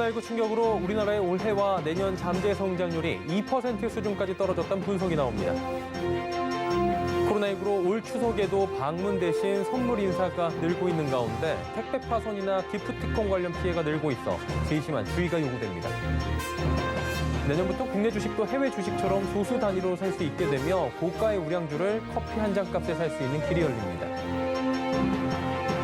코로나19 충격으로 우리나라의 올해와 내년 잠재 성장률이 2% 수준까지 떨어졌다는 분석이 나옵니다. 코로나19로 올 추석에도 방문 대신 선물 인사가 늘고 있는 가운데 택배 파손이나 기프티콘 관련 피해가 늘고 있어 세심한 주의가 요구됩니다. 내년부터 국내 주식도 해외 주식처럼 소수 단위로 살 수 있게 되며 고가의 우량주를 커피 한 잔 값에 살 수 있는 길이 열립니다.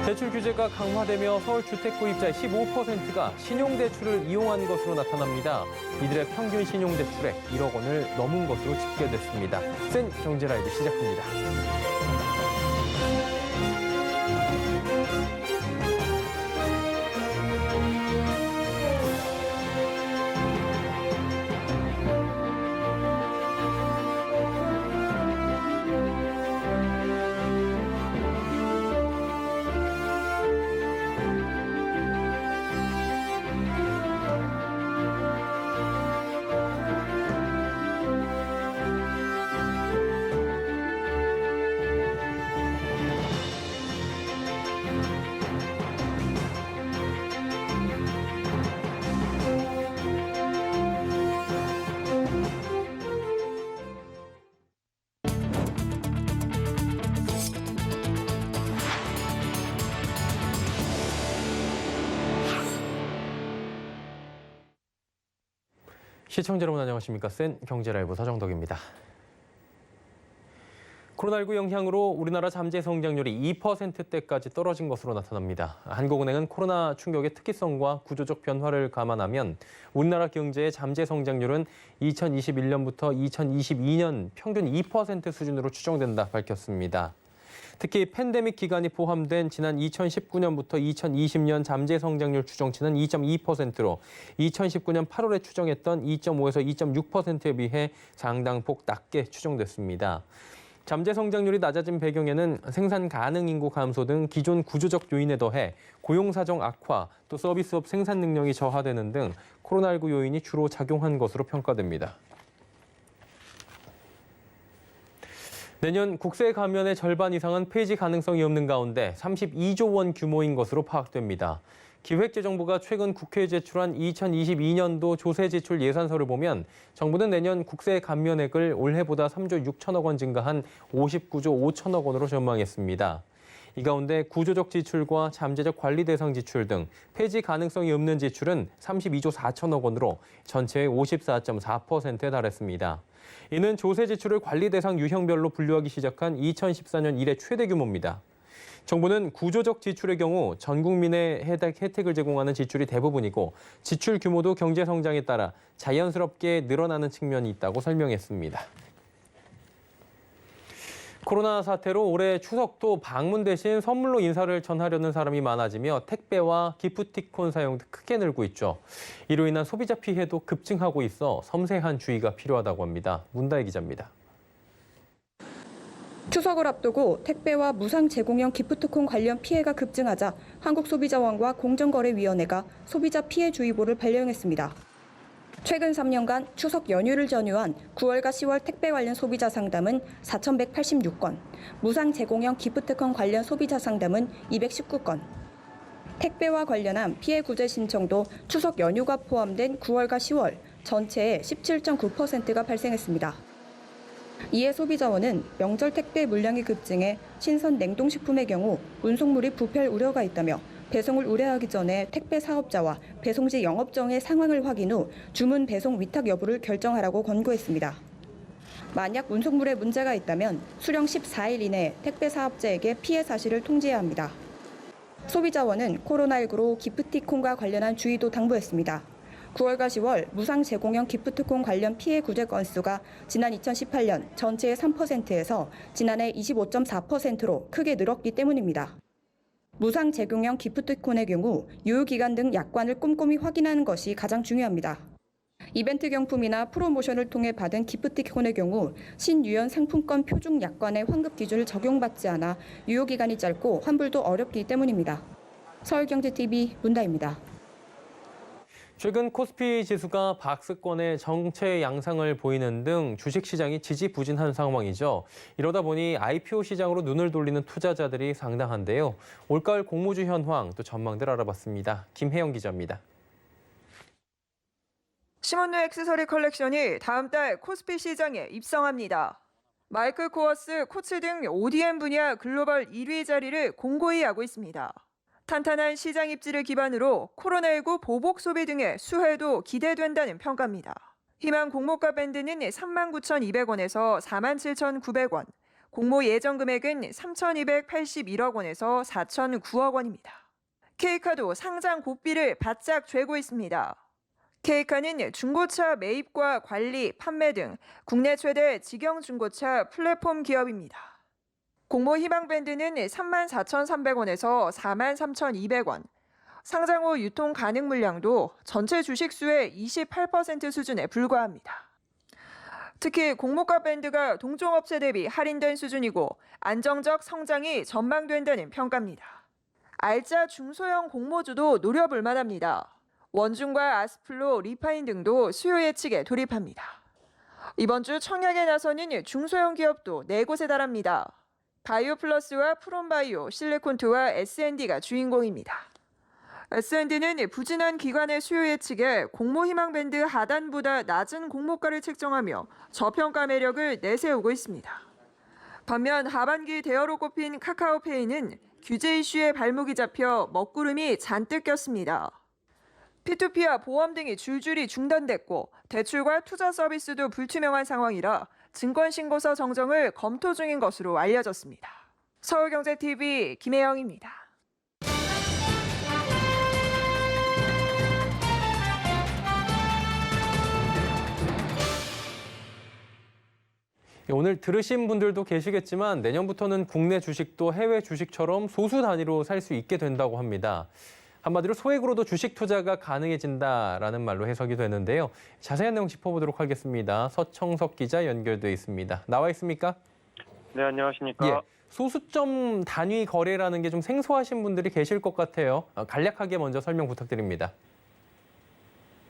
대출 규제가 강화되며 서울 주택 구입자의 15%가 신용대출을 이용한 것으로 나타납니다. 이들의 평균 신용대출액 1억 원을 넘은 것으로 집계됐습니다. 센 경제라이브 시작합니다. 시청자 여러분 안녕하십니까? 센 경제 라이브 서정덕입니다. 코로나19 영향으로 우리나라 잠재 성장률이 2%대까지 떨어진 것으로 나타납니다. 한국은행은 코로나 충격의 특이성과 구조적 변화를 감안하면 우리나라 경제의 잠재 성장률은 2021년부터 2022년 평균 2% 수준으로 추정된다 밝혔습니다. 특히 팬데믹 기간이 포함된 지난 2019년부터 2020년 잠재 성장률 추정치는 2.2%로 2019년 8월에 추정했던 2.5에서 2.6%에 비해 상당폭 낮게 추정됐습니다. 잠재 성장률이 낮아진 배경에는 생산 가능 인구 감소 등 기존 구조적 요인에 더해 고용 사정 악화, 또 서비스업 생산 능력이 저하되는 등 코로나19 요인이 주로 작용한 것으로 평가됩니다. 내년 국세 감면의 절반 이상은 폐지 가능성이 없는 가운데 32조 원 규모인 것으로 파악됩니다. 기획재정부가 최근 국회에 제출한 2022년도 조세 지출 예산서를 보면 정부는 내년 국세 감면액을 올해보다 3조 6천억 원 증가한 59조 5천억 원으로 전망했습니다. 이 가운데 구조적 지출과 잠재적 관리 대상 지출 등 폐지 가능성이 없는 지출은 32조 4천억 원으로 전체의 54.4%에 달했습니다. 이는 조세 지출을 관리 대상 유형별로 분류하기 시작한 2014년 이래 최대 규모입니다. 정부는 구조적 지출의 경우 전 국민의 혜택, 혜택을 제공하는 지출이 대부분이고 지출 규모도 경제 성장에 따라 자연스럽게 늘어나는 측면이 있다고 설명했습니다. 코로나 사태로 올해 추석도 방문 대신 선물로 인사를 전하려는 사람이 많아지며 택배와 기프티콘 사용도 크게 늘고 있죠. 이로 인한 소비자 피해도 급증하고 있어 섬세한 주의가 필요하다고 합니다. 문다혜 기자입니다. 추석을 앞두고 택배와 무상 제공형 기프트콘 관련 피해가 급증하자 한국소비자원과 공정거래위원회가 소비자 피해 주의보를 발령했습니다. 최근 3년간 추석 연휴를 전후한 9월과 10월 택배 관련 소비자 상담은 4,186건, 무상 제공형 기프트콘 관련 소비자 상담은 219건. 택배와 관련한 피해 구제 신청도 추석 연휴가 포함된 9월과 10월 전체의 17.9%가 발생했습니다. 이에 소비자원은 명절 택배 물량이 급증해 신선 냉동식품의 경우 운송물이 부패할 우려가 있다며 배송을 우려하기 전에 택배 사업자와 배송지 영업정의 상황을 확인 후 주문 배송 위탁 여부를 결정하라고 권고했습니다. 만약 운송물에 문제가 있다면 수령 14일 이내에 택배 사업자에게 피해 사실을 통지해야 합니다. 소비자원은 코로나19로 기프티콘과 관련한 주의도 당부했습니다. 9월과 10월 무상 제공형 기프트콘 관련 피해 구제 건수가 지난 2018년 전체의 3%에서 지난해 25.4%로 크게 늘었기 때문입니다. 무상 제공형 기프트콘의 경우 유효기간 등 약관을 꼼꼼히 확인하는 것이 가장 중요합니다. 이벤트 경품이나 프로모션을 통해 받은 기프티콘의 경우 신유연 상품권 표준 약관의 환급 기준을 적용받지 않아 유효기간이 짧고 환불도 어렵기 때문입니다. 서울경제TV 문다입니다. 최근 코스피 지수가 박스권의 정체 양상을 보이는 등 주식시장이 지지부진한 상황이죠. 이러다 보니 IPO 시장으로 눈을 돌리는 투자자들이 상당한데요. 올가을 공모주 현황 또 전망들 알아봤습니다. 김혜영 기자입니다. 시몬누 액세서리 컬렉션이 다음 달 코스피 시장에 입성합니다. 마이클 코어스, 코츠 등 ODM 분야 글로벌 1위 자리를 공고히 하고 있습니다. 탄탄한 시장 입지를 기반으로 코로나19 보복 소비 등의 수혜도 기대된다는 평가입니다. 희망 공모가 밴드는 39,200원에서 47,900원, 공모 예정 금액은 3,281억 원에서 4,009억 원입니다. 케이카도 상장 고비를 바짝 죄고 있습니다. 케이카는 중고차 매입과 관리, 판매 등 국내 최대 직영 중고차 플랫폼 기업입니다. 공모 희망 밴드는 34,300원에서 43,200원, 상장 후 유통 가능 물량도 전체 주식 수의 28% 수준에 불과합니다. 특히 공모가 밴드가 동종업체 대비 할인된 수준이고 안정적 성장이 전망된다는 평가입니다. 알짜 중소형 공모주도 노려볼 만합니다. 원중과 아스플로, 리파인 등도 수요 예측에 돌입합니다. 이번 주 청약에 나서는 중소형 기업도 네 곳에 달합니다. 바이오플러스와 프롬바이오, 실리콘트와 S&D가 주인공입니다. S&D는 부진한 기관의 수요 예측에 공모 희망 밴드 하단보다 낮은 공모가를 책정하며 저평가 매력을 내세우고 있습니다. 반면 하반기 대어로 꼽힌 카카오페이는 규제 이슈에 발목이 잡혀 먹구름이 잔뜩 꼈습니다. P2P와 보험 등이 줄줄이 중단됐고 대출과 투자 서비스도 불투명한 상황이라 증권신고서 정정을 검토 중인 것으로 알려졌습니다. 서울경제TV 김혜영입니다. 예, 오늘 들으신 분들도 계시겠지만 내년부터는 국내 주식도 해외 주식처럼 소수 단위로 살 수 있게 된다고 합니다. 한마디로 소액으로도 주식 투자가 가능해진다라는 말로 해석이 되는데요. 자세한 내용 짚어보도록 하겠습니다. 서청석 기자 연결돼 있습니다. 나와 있습니까? 네, 안녕하십니까. 예. 소수점 단위 거래라는 게 좀 생소하신 분들이 계실 것 같아요. 어, 간략하게 먼저 설명 부탁드립니다.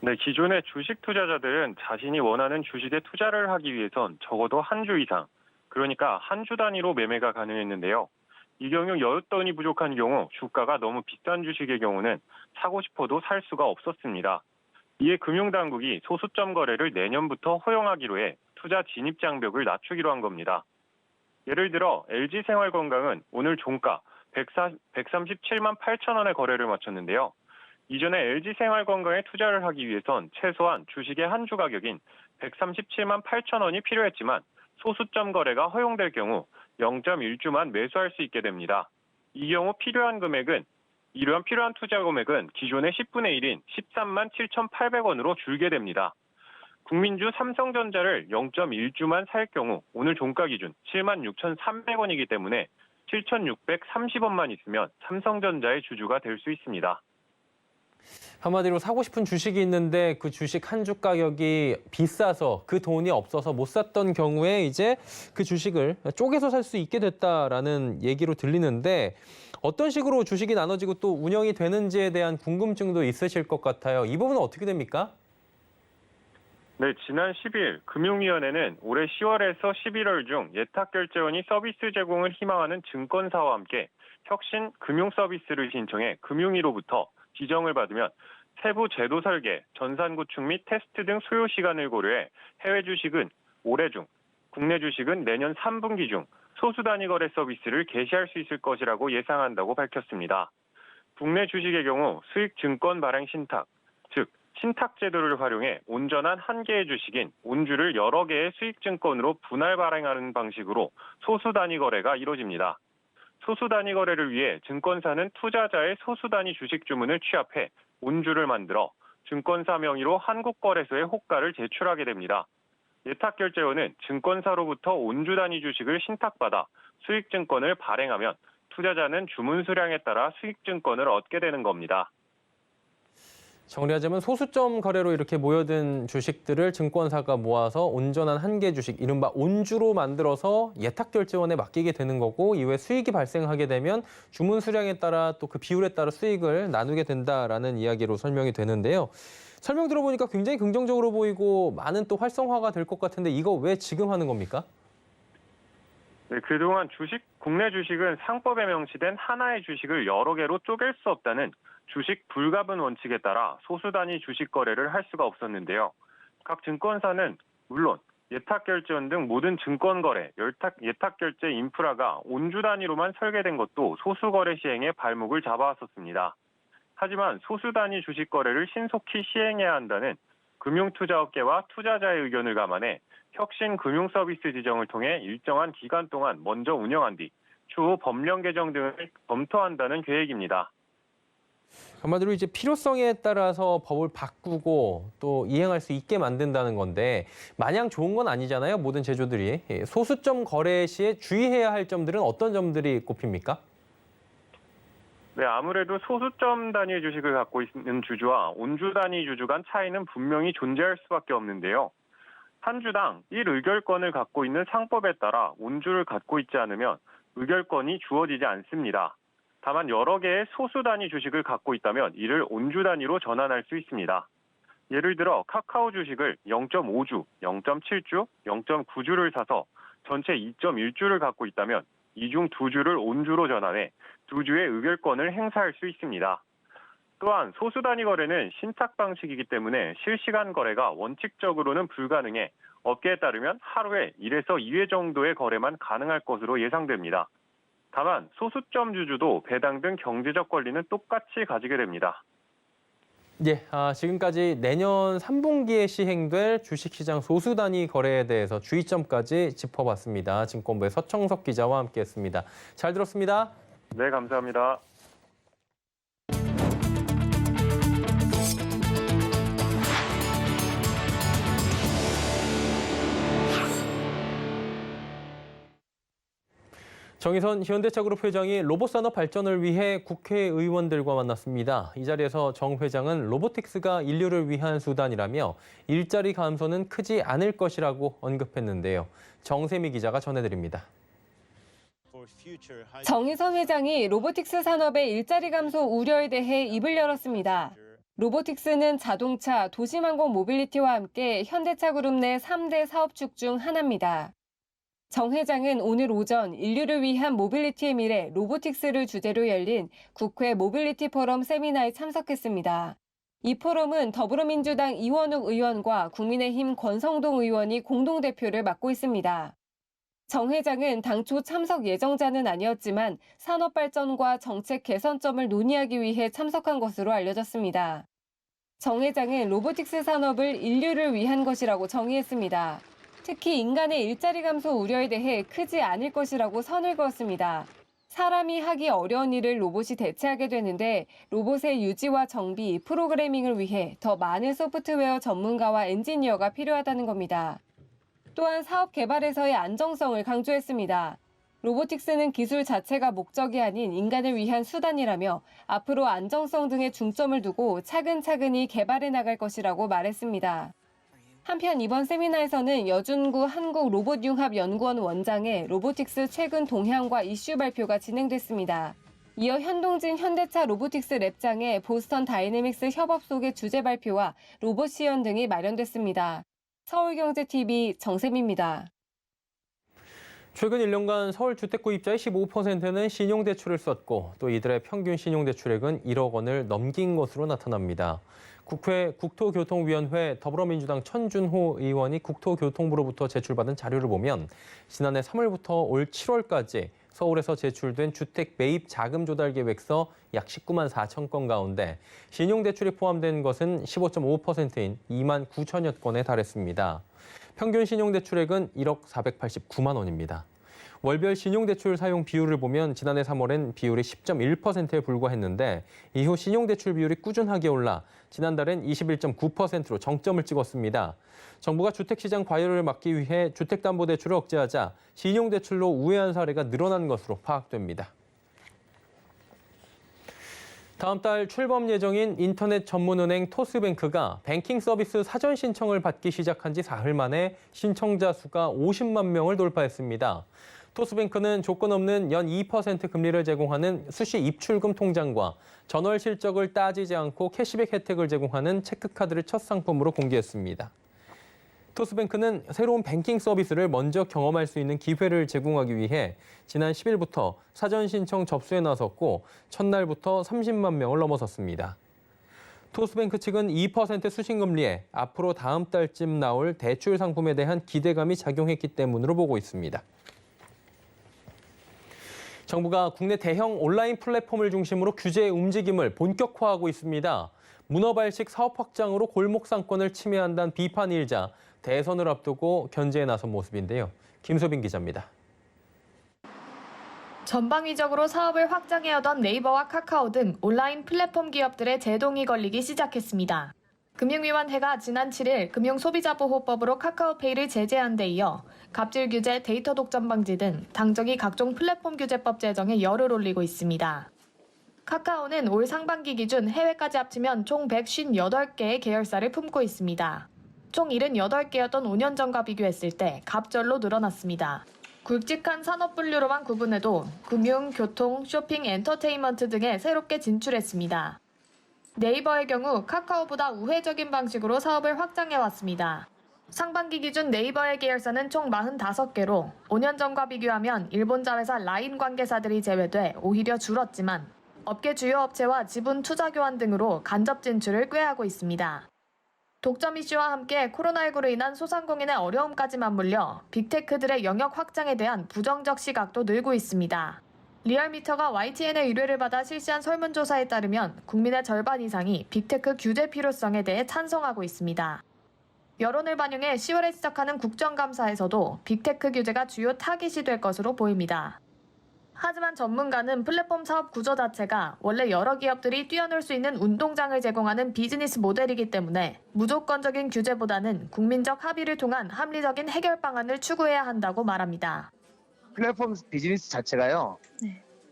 네, 기존의 주식 투자자들은 자신이 원하는 주식에 투자를 하기 위해선 적어도 한 주 이상, 그러니까 한 주 단위로 매매가 가능했는데요. 이 경우 여윳돈이 부족한 경우 주가가 너무 비싼 주식의 경우는 사고 싶어도 살 수가 없었습니다. 이에 금융당국이 소수점 거래를 내년부터 허용하기로 해 투자 진입 장벽을 낮추기로 한 겁니다. 예를 들어 LG생활건강은 오늘 종가 137만 8천 원의 거래를 마쳤는데요. 이전에 LG생활건강에 투자를 하기 위해선 최소한 주식의 한 주 가격인 137만 8천 원이 필요했지만 소수점 거래가 허용될 경우 0.1주만 매수할 수 있게 됩니다. 이 경우 필요한 금액은 이러한 필요한 투자 금액은 기존의 10분의 1인 13만 7,800원으로 줄게 됩니다. 국민주 삼성전자를 0.1주만 살 경우 오늘 종가 기준 7만 6,300원이기 때문에 7,630원만 있으면 삼성전자의 주주가 될 수 있습니다. 한마디로 사고 싶은 주식이 있는데 그 주식 한 주 가격이 비싸서 그 돈이 없어서 못 샀던 경우에 이제 그 주식을 쪼개서 살 수 있게 됐다라는 얘기로 들리는데 어떤 식으로 주식이 나눠지고 또 운영이 되는지에 대한 궁금증도 있으실 것 같아요. 이 부분은 어떻게 됩니까? 네, 지난 10일 금융위원회는 올해 10월에서 11월 중 예탁결제원이 서비스 제공을 희망하는 증권사와 함께 혁신 금융 서비스를 신청해 금융위로부터 지정을 받으면 세부 제도 설계, 전산 구축 및 테스트 등 소요 시간을 고려해 해외 주식은 올해 중, 국내 주식은 내년 3분기 중 소수 단위 거래 서비스를 개시할 수 있을 것이라고 예상한다고 밝혔습니다. 국내 주식의 경우 수익 증권 발행 신탁, 즉 신탁 제도를 활용해 온전한 한 개의 주식인 온주를 여러 개의 수익 증권으로 분할 발행하는 방식으로 소수 단위 거래가 이루어집니다. 소수 단위 거래를 위해 증권사는 투자자의 소수 단위 주식 주문을 취합해 온주를 만들어 증권사 명의로 한국 거래소에 호가를 제출하게 됩니다. 예탁 결제원은 증권사로부터 온주 단위 주식을 신탁받아 수익증권을 발행하면 투자자는 주문 수량에 따라 수익증권을 얻게 되는 겁니다. 정리하자면 소수점 거래로 이렇게 모여든 주식들을 증권사가 모아서 온전한 한 개 주식, 이른바 온주로 만들어서 예탁결제원에 맡기게 되는 거고 이후에 수익이 발생하게 되면 주문 수량에 따라 또 그 비율에 따라 수익을 나누게 된다라는 이야기로 설명이 되는데요. 설명 들어보니까 굉장히 긍정적으로 보이고 많은 또 활성화가 될 것 같은데 이거 왜 지금 하는 겁니까? 네, 그동안 주식, 국내 주식은 상법에 명시된 하나의 주식을 여러 개로 쪼갤 수 없다는 주식 불가분 원칙에 따라 소수 단위 주식 거래를 할 수가 없었는데요. 각 증권사는 물론 예탁 결제원 등 모든 증권 거래, 열탁- 예탁 결제 인프라가 온주 단위로만 설계된 것도 소수 거래 시행에 발목을 잡아왔었습니다. 하지만 소수 단위 주식 거래를 신속히 시행해야 한다는 금융투자업계와 투자자의 의견을 감안해 혁신 금융서비스 지정을 통해 일정한 기간 동안 먼저 운영한 뒤 추후 법령 개정 등을 검토한다는 계획입니다. 한마디로 이제 필요성에 따라서 법을 바꾸고 또 이행할 수 있게 만든다는 건데 마냥 좋은 건 아니잖아요. 모든 제조들이 예, 소수점 거래 시에 주의해야 할 점들은 어떤 점들이 꼽힙니까? 네, 아무래도 소수점 단위의 주식을 갖고 있는 주주와 온주 단위 주주 간 차이는 분명히 존재할 수밖에 없는데요. 한 주당 1의결권을 갖고 있는 상법에 따라 온주를 갖고 있지 않으면 의결권이 주어지지 않습니다. 다만 여러 개의 소수 단위 주식을 갖고 있다면 이를 온주 단위로 전환할 수 있습니다. 예를 들어 카카오 주식을 0.5주, 0.7주, 0.9주를 사서 전체 2.1주를 갖고 있다면 이중두 주를 온주로 전환해 두 주의 의결권을 행사할 수 있습니다. 또한 소수 단위 거래는 신탁 방식이기 때문에 실시간 거래가 원칙적으로는 불가능해 업계에 따르면 하루에 1에서 2회 정도의 거래만 가능할 것으로 예상됩니다. 다만 소수점 주주도 배당 등 경제적 권리는 똑같이 가지게 됩니다. 예, 아, 지금까지 내년 3분기에 시행될 주식시장 소수 단위 거래에 대해서 주의점까지 짚어봤습니다. 증권부의 서청석 기자와 함께했습니다. 잘 들었습니다. 네, 감사합니다. 정의선 현대차그룹 회장이 로봇 산업 발전을 위해 국회의원들과 만났습니다. 이 자리에서 정 회장은 로보틱스가 인류를 위한 수단이라며 일자리 감소는 크지 않을 것이라고 언급했는데요. 정세미 기자가 전해드립니다. 정의선 회장이 로보틱스 산업의 일자리 감소 우려에 대해 입을 열었습니다. 로보틱스는 자동차, 도심항공 모빌리티와 함께 현대차 그룹 내 3대 사업축 중 하나입니다. 정 회장은 오늘 오전 인류를 위한 모빌리티의 미래 로보틱스를 주제로 열린 국회 모빌리티 포럼 세미나에 참석했습니다. 이 포럼은 더불어민주당 이원욱 의원과 국민의힘 권성동 의원이 공동대표를 맡고 있습니다. 정 회장은 당초 참석 예정자는 아니었지만 산업 발전과 정책 개선점을 논의하기 위해 참석한 것으로 알려졌습니다. 정 회장은 로보틱스 산업을 인류를 위한 것이라고 정의했습니다. 특히 인간의 일자리 감소 우려에 대해 크지 않을 것이라고 선을 그었습니다. 사람이 하기 어려운 일을 로봇이 대체하게 되는데 로봇의 유지와 정비, 프로그래밍을 위해 더 많은 소프트웨어 전문가와 엔지니어가 필요하다는 겁니다. 또한 사업 개발에서의 안정성을 강조했습니다. 로보틱스는 기술 자체가 목적이 아닌 인간을 위한 수단이라며 앞으로 안정성 등에 중점을 두고 차근차근히 개발해 나갈 것이라고 말했습니다. 한편 이번 세미나에서는 여준구 한국로봇융합연구원 원장의 로보틱스 최근 동향과 이슈 발표가 진행됐습니다. 이어 현동진 현대차 로보틱스 랩장의 보스턴 다이내믹스 협업 속의 주제 발표와 로봇 시연 등이 마련됐습니다. 서울경제TV 정샘입니다. 최근 1년간 서울 주택 구입자의 15%는 신용대출을 썼고 또 이들의 평균 신용대출액은 1억 원을 넘긴 것으로 나타납니다. 국회 국토교통위원회 더불어민주당 천준호 의원이 국토교통부로부터 제출받은 자료를 보면 지난해 3월부터 올 7월까지 서울에서 제출된 주택 매입 자금 조달 계획서 약 19만 4천 건 가운데 신용대출이 포함된 것은 15.5%인 2만 9천여 건에 달했습니다. 평균 신용대출액은 1억 489만 원입니다. 월별 신용대출 사용 비율을 보면 지난해 3월엔 비율이 10.1%에 불과했는데 이후 신용대출 비율이 꾸준하게 올라 지난달엔 21.9%로 정점을 찍었습니다. 정부가 주택시장 과열을 막기 위해 주택담보대출을 억제하자 신용대출로 우회한 사례가 늘어난 것으로 파악됩니다. 다음 달 출범 예정인 인터넷 전문은행 토스뱅크가 뱅킹 서비스 사전 신청을 받기 시작한 지 사흘 만에 신청자 수가 50만 명을 돌파했습니다. 토스뱅크는 조건 없는 연 2% 금리를 제공하는 수시 입출금 통장과 전월 실적을 따지지 않고 캐시백 혜택을 제공하는 체크카드를 첫 상품으로 공개했습니다. 토스뱅크는 새로운 뱅킹 서비스를 먼저 경험할 수 있는 기회를 제공하기 위해 지난 10일부터 사전 신청 접수에 나섰고 첫날부터 30만 명을 넘어섰습니다. 토스뱅크 측은 2% 수신금리에 앞으로 다음 달쯤 나올 대출 상품에 대한 기대감이 작용했기 때문으로 보고 있습니다. 정부가 국내 대형 온라인 플랫폼을 중심으로 규제 움직임을 본격화하고 있습니다. 문어발식 사업 확장으로 골목 상권을 침해한다는 비판이 일자 대선을 앞두고 견제에 나선 모습인데요. 김소빈 기자입니다. 전방위적으로 사업을 확장해 오던 네이버와 카카오 등 온라인 플랫폼 기업들의 제동이 걸리기 시작했습니다. 금융위원회가 지난 7일 금융소비자보호법으로 카카오페이를 제재한 데 이어 갑질 규제, 데이터 독점 방지 등 당정이 각종 플랫폼 규제법 제정에 열을 올리고 있습니다. 카카오는 올 상반기 기준 해외까지 합치면 총 158개의 계열사를 품고 있습니다. 총 78개였던 5년 전과 비교했을 때 갑절로 늘어났습니다. 굵직한 산업 분류로만 구분해도 금융, 교통, 쇼핑, 엔터테인먼트 등에 새롭게 진출했습니다. 네이버의 경우 카카오보다 우회적인 방식으로 사업을 확장해 왔습니다. 상반기 기준 네이버의 계열사는 총 45개로 5년 전과 비교하면 일본 자회사 라인 관계사들이 제외돼 오히려 줄었지만 업계 주요 업체와 지분 투자 교환 등으로 간접 진출을 꾀하고 있습니다. 독점 이슈와 함께 코로나19로 인한 소상공인의 어려움까지 맞물려 빅테크들의 영역 확장에 대한 부정적 시각도 늘고 있습니다. 리얼미터가 YTN의 의뢰를 받아 실시한 설문조사에 따르면 국민의 절반 이상이 빅테크 규제 필요성에 대해 찬성하고 있습니다. 여론을 반영해 10월에 시작하는 국정감사에서도 빅테크 규제가 주요 타깃이 될 것으로 보입니다. 하지만 전문가는 플랫폼 사업 구조 자체가 원래 여러 기업들이 뛰어놀 수 있는 운동장을 제공하는 비즈니스 모델이기 때문에 무조건적인 규제보다는 국민적 합의를 통한 합리적인 해결 방안을 추구해야 한다고 말합니다. 플랫폼 비즈니스 자체가요.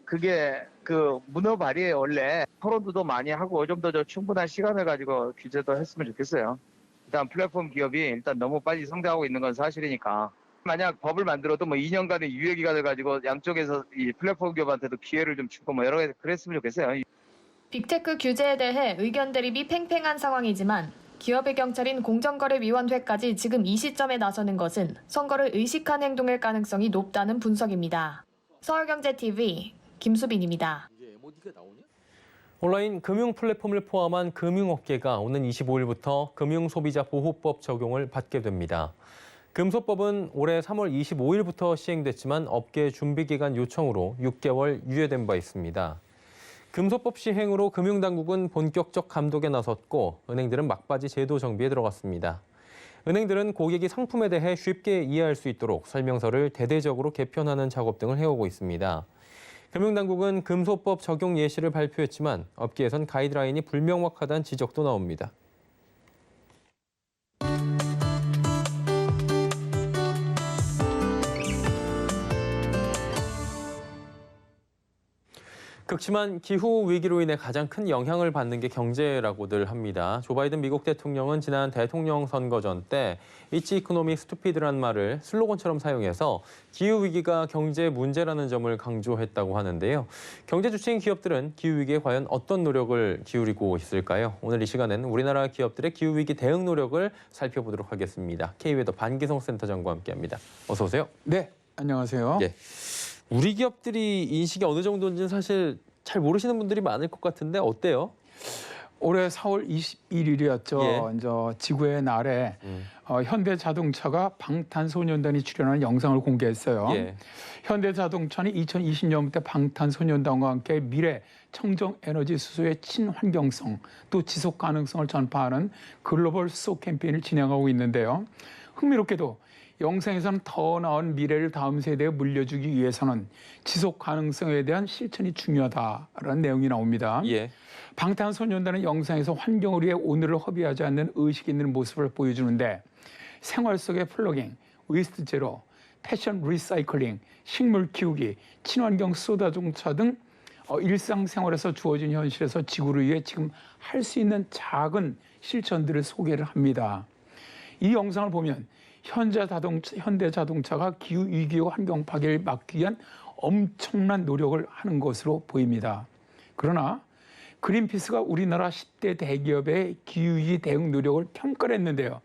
그게 그 문어 발이에 원래 토론도 많이 하고 좀 더 충분한 시간을 가지고 규제도 했으면 좋겠어요. 일단 플랫폼 기업이 일단 너무 빨리 성장하고 있는 건 사실이니까. 만약 법을 만들어도 뭐 2년간의 유예 기간을 가지고 양쪽에서 이 플랫폼 기업한테도 기회를 좀 주고 뭐 여러 개 그랬으면 좋겠어요. 빅테크 규제에 대해 의견 대립이 팽팽한 상황이지만 기업의 경찰인 공정거래위원회까지 지금 이 시점에 나서는 것은 선거를 의식한 행동일 가능성이 높다는 분석입니다. 서울경제TV 김수빈입니다. 온라인 금융 플랫폼을 포함한 금융업계가 오는 25일부터 금융소비자보호법 적용을 받게 됩니다. 금소법은 올해 3월 25일부터 시행됐지만 업계 준비기간 요청으로 6개월 유예된 바 있습니다. 금소법 시행으로 금융당국은 본격적 감독에 나섰고 은행들은 막바지 제도 정비에 들어갔습니다. 은행들은 고객이 상품에 대해 쉽게 이해할 수 있도록 설명서를 대대적으로 개편하는 작업 등을 해오고 있습니다. 금융당국은 금소법 적용 예시를 발표했지만 업계에선 가이드라인이 불명확하다는 지적도 나옵니다. 극심한 기후 위기로 인해 가장 큰 영향을 받는 게 경제라고들 합니다. 조 바이든 미국 대통령은 지난 대통령 선거 전 때 이치 이코노미 스투피드란 말을 슬로건처럼 사용해서 기후 위기가 경제 문제라는 점을 강조했다고 하는데요. 경제 주체인 기업들은 기후 위기에 과연 어떤 노력을 기울이고 있을까요? 오늘 이 시간에는 우리나라 기업들의 기후 위기 대응 노력을 살펴보도록 하겠습니다. K웨더 반기성 센터장과 함께합니다. 어서 오세요. 네, 안녕하세요. 예. 우리 기업들이 인식이 어느 정도인지는 사실 잘 모르시는 분들이 많을 것 같은데 어때요? 올해 4월 21일이었죠. 예. 이제 지구의 날에 음. 어, 현대자동차가 방탄소년단이 출연하는 영상을 공개했어요. 예. 현대자동차는 2020년부터 방탄소년단과 함께 미래 청정 에너지 수소의 친환경성 또 지속 가능성을 전파하는 글로벌 수소 캠페인을 진행하고 있는데요. 흥미롭게도 영상에서는 더 나은 미래를 다음 세대에 물려주기 위해서는 지속 가능성에 대한 실천이 중요하다라는 내용이 나옵니다. 예. 방탄소년단은 영상에서 환경을 위해 오늘을 허비하지 않는 의식 있는 모습을 보여주는데 생활 속의 플러깅, 웨스트 제로, 패션 리사이클링, 식물 키우기, 친환경 수소자동차 등 어, 일상생활에서 주어진 현실에서 지구를 위해 지금 할 수 있는 작은 실천들을 소개를 합니다. 이 영상을 보면 현대 자동차, 현대 자동차가 기후 위기와 환경 파괴를 막기 위한 엄청난 노력을 하는 것으로 보입니다. 그러나 그린피스가 우리나라 10대 대기업의 기후위기 대응 노력을 평가를 했는데요.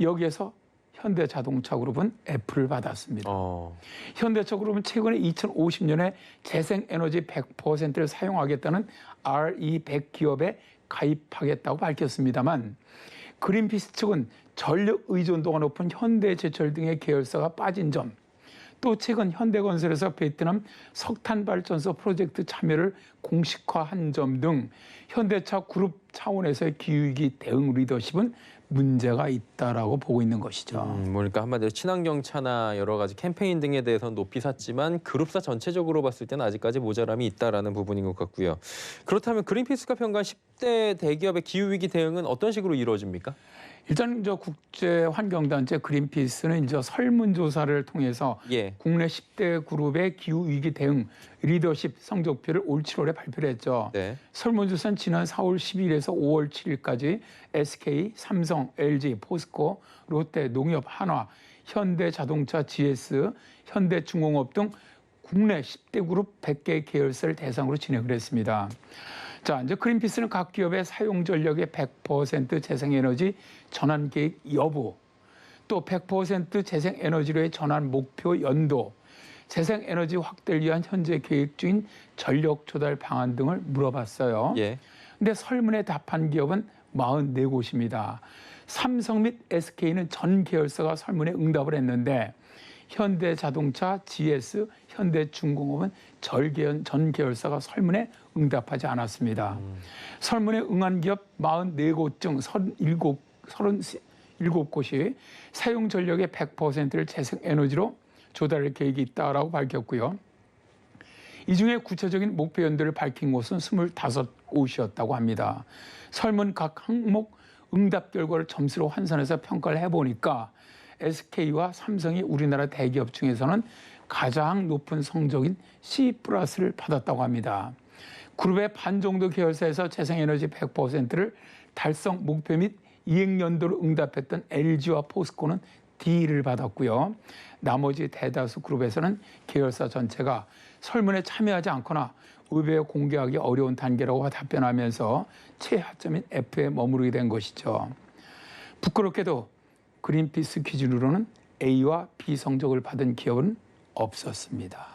여기에서 현대자동차 그룹은 F를 받았습니다. 어. 현대차 그룹은 최근에 2050년에 재생에너지 100%를 사용하겠다는 RE100 기업의 가입하겠다고 밝혔습니다만 그린피스 측은 전력 의존도가 높은 현대 제철 등의 계열사가 빠진 점, 또 최근 현대건설에서 베트남 석탄 발전소 프로젝트 참여를 공식화한 점 등 현대차 그룹 차원에서의 기후위기 대응 리더십은 문제가 있다라고 보고 있는 것이죠. 음, 그러니까 한마디로 친환경 차나 여러 가지 캠페인 등에 대해서는 높이 샀지만 그룹사 전체적으로 봤을 때는 아직까지 모자람이 있다라는 부분인 것 같고요. 그렇다면 그린피스가 평가한 10대 대기업의 기후 위기 대응은 어떤 식으로 이루어집니까? 일단 저 국제 환경 단체 그린피스는 이제 설문 조사를 통해서 예. 국내 10대 그룹의 기후 위기 대응 리더십 성적표를 올 7월에 발표를 했죠. 네. 설문조사는 지난 4월 10일에서 5월 7일까지 SK, 삼성, LG, 포스코, 롯데, 농협, 한화, 현대자동차, GS, 현대중공업 등 국내 10대 그룹 100개 계열사를 대상으로 진행을 했습니다. 자, 이제 그린피스는 각 기업의 사용 전력의 100% 재생에너지 전환 계획 여부, 또 100% 재생에너지로의 전환 목표 연도, 재생에너지 확대를 위한 현재 계획 중인 전력 조달 방안 등을 물어봤어요. 예. 근데 설문에 답한 기업은 44곳입니다. 삼성 및 SK는 전 계열사가 설문에 응답을 했는데 현대자동차, GS, 현대중공업은 절개연 전 계열사가 설문에 응답하지 않았습니다. 설문에 응한 기업 44곳 중 37, 37곳이 사용 전력의 100%를 재생 에너지로 조달할 계획이 있다라고 밝혔고요. 이 중에 구체적인 목표 연도를 밝힌 곳은 25곳이었다고 합니다. 설문 각 항목 응답 결과를 점수로 환산해서 평가를 해보니까 SK와 삼성이 우리나라 대기업 중에서는 가장 높은 성적인 C 플러스를 받았다고 합니다. 그룹의 반 정도 계열사에서 재생에너지 100%를 달성 목표 및 이행 연도로 응답했던 LG와 포스코는 D를 받았고요. 나머지 대다수 그룹에서는 계열사 전체가 설문에 참여하지 않거나 의뢰에 공개하기 어려운 단계라고 답변하면서 최하점인 F에 머무르게 된 것이죠. 부끄럽게도 그린피스 기준으로는 A와 B 성적을 받은 기업은 없었습니다.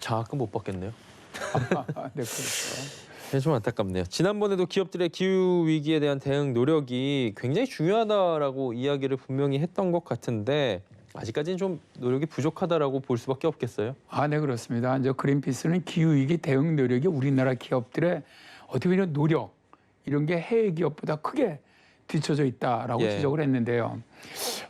장학금 못 받겠네요. 네, 그렇죠. 네, 좀 안타깝네요. 지난번에도 기업들의 기후 위기에 대한 대응 노력이 굉장히 중요하다라고 이야기를 분명히 했던 것 같은데 아직까지는 좀 노력이 부족하다라고 볼 수밖에 없겠어요. 아, 네, 그렇습니다. 이제 그린피스는 기후 위기 대응 노력이 우리나라 기업들의 어떻게 보면 노력, 이런 게 해외 기업보다 크게 뒤처져 있다라고 예. 지적을 했는데요.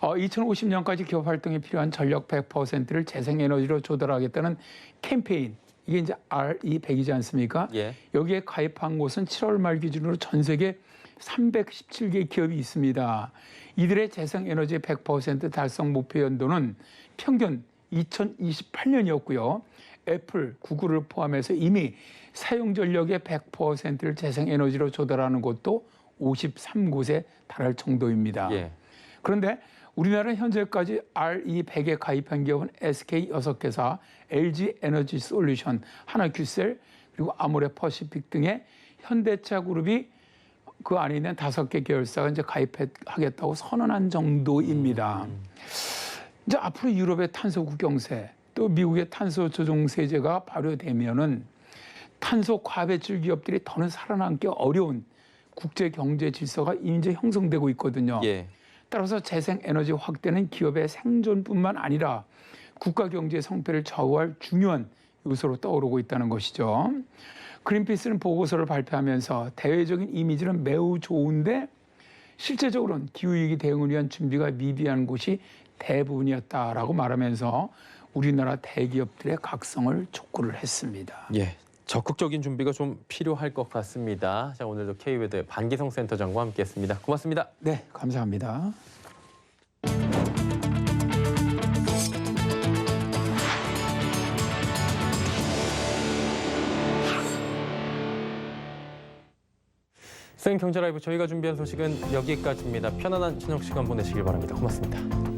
어, 2050년까지 기업 활동에 필요한 전력 100%를 재생에너지로 조달하겠다는 캠페인, 이게 이제 RE100이지 않습니까? 예. 여기에 가입한 곳은 7월 말 기준으로 전 세계 317개 기업이 있습니다. 이들의 재생에너지 100% 달성 목표 연도는 평균 2028년이었고요. 애플, 구글을 포함해서 이미 사용 전력의 100%를 재생에너지로 조달하는 곳도 53곳에 달할 정도입니다. 예. 그런데 우리나라는 현재까지 RE100에 가입한 기업은 SK 6개사, LG 에너지 솔루션, 하나큐셀, 그리고 아모레 퍼시픽 등의 현대차 그룹이 그 안에 있는 다섯 개 계열사가 이제 가입하겠다고 선언한 정도입니다. 이제 앞으로 유럽의 탄소 국경세, 또 미국의 탄소 조정 세제가 발효되면은 탄소 과배출 기업들이 더는 살아남기 어려운 국제 경제 질서가 이제 형성되고 있거든요. 예. 따라서 재생 에너지 확대는 기업의 생존뿐만 아니라 국가 경제 성패를 좌우할 중요한 요소로 떠오르고 있다는 것이죠. 그린피스는 보고서를 발표하면서 대외적인 이미지는 매우 좋은데 실제적으로는 기후위기 대응을 위한 준비가 미비한 곳이 대부분이었다라고 말하면서 우리나라 대기업들의 각성을 촉구를 했습니다. 예. 적극적인 준비가 좀 필요할 것 같습니다. 자, 오늘도 K웨드 반기성 센터장과 함께했습니다. 고맙습니다. 네, 감사합니다. 생 경제 라이브 저희가 준비한 소식은 여기까지입니다. 편안한 저녁 시간 보내시길 바랍니다. 고맙습니다.